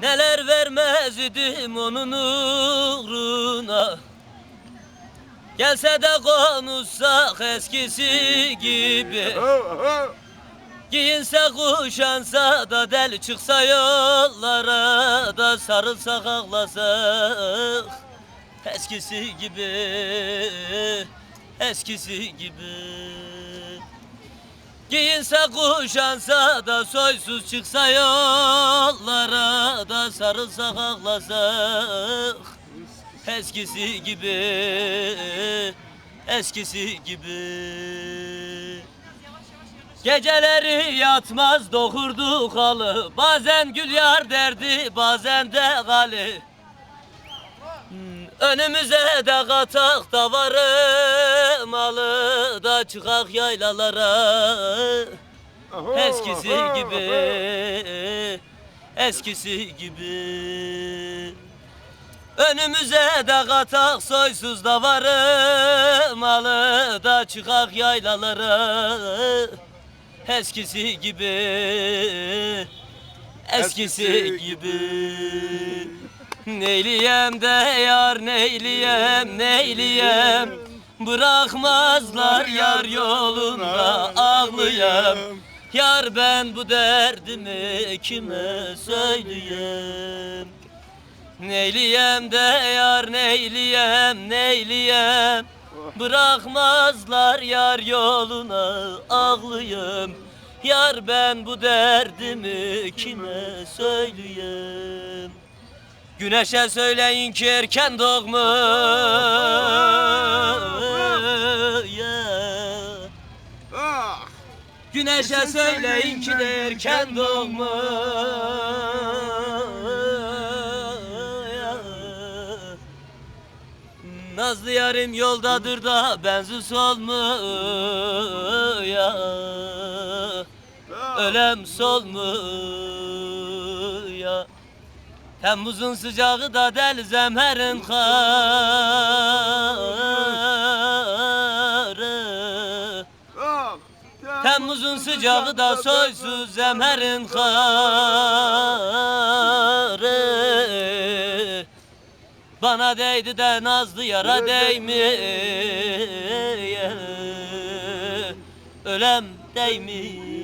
Neler vermez idim onun uğruna. Gelse de konuşsak eskisi gibi. Giyinse kuşansa da deli çıksa yollara da sarılsak ağlasak Eskisi gibi, eskisi gibi. Giyinse kuşansa da soysuz çıksa yollara da sarılsak ağlasak Eskisi gibi, eskisi gibi. Geceleri yatmaz dokurduk halı Bazen gül yar derdi bazen de gali. Hmm, Önümüze de katak da varım alı da çıkak yaylalara. Eskisi gibi Eskisi gibi. Önümüze de katak soysuz da varım. Alı da çıkak yaylalara Eskisi gibi. Eskisi Eskisi gibi. Neyliyem de yar neyliyem neyliyem Bırakmazlar yar yolunda ağlayam Yar ben bu derdimi kime söyleyem Neyliyem de yar neyliyem neyliyem Bırakmazlar yar yoluna ağlayım Yar ben bu derdimi kime söyleyeyim? Güneşe söyleyin ki erken doğmuş Güneşe söyleyin ki de erken doğmuş. Nazlı yarim yoldadır da benzi solmuyor! Ölem solmuyor Temmuz'un sıcağı da del zemherin karı Temmuz'un sıcağı da soysuz zemherin karı. Bana değdi de nazlı yara değmiyor Ölem değmiyor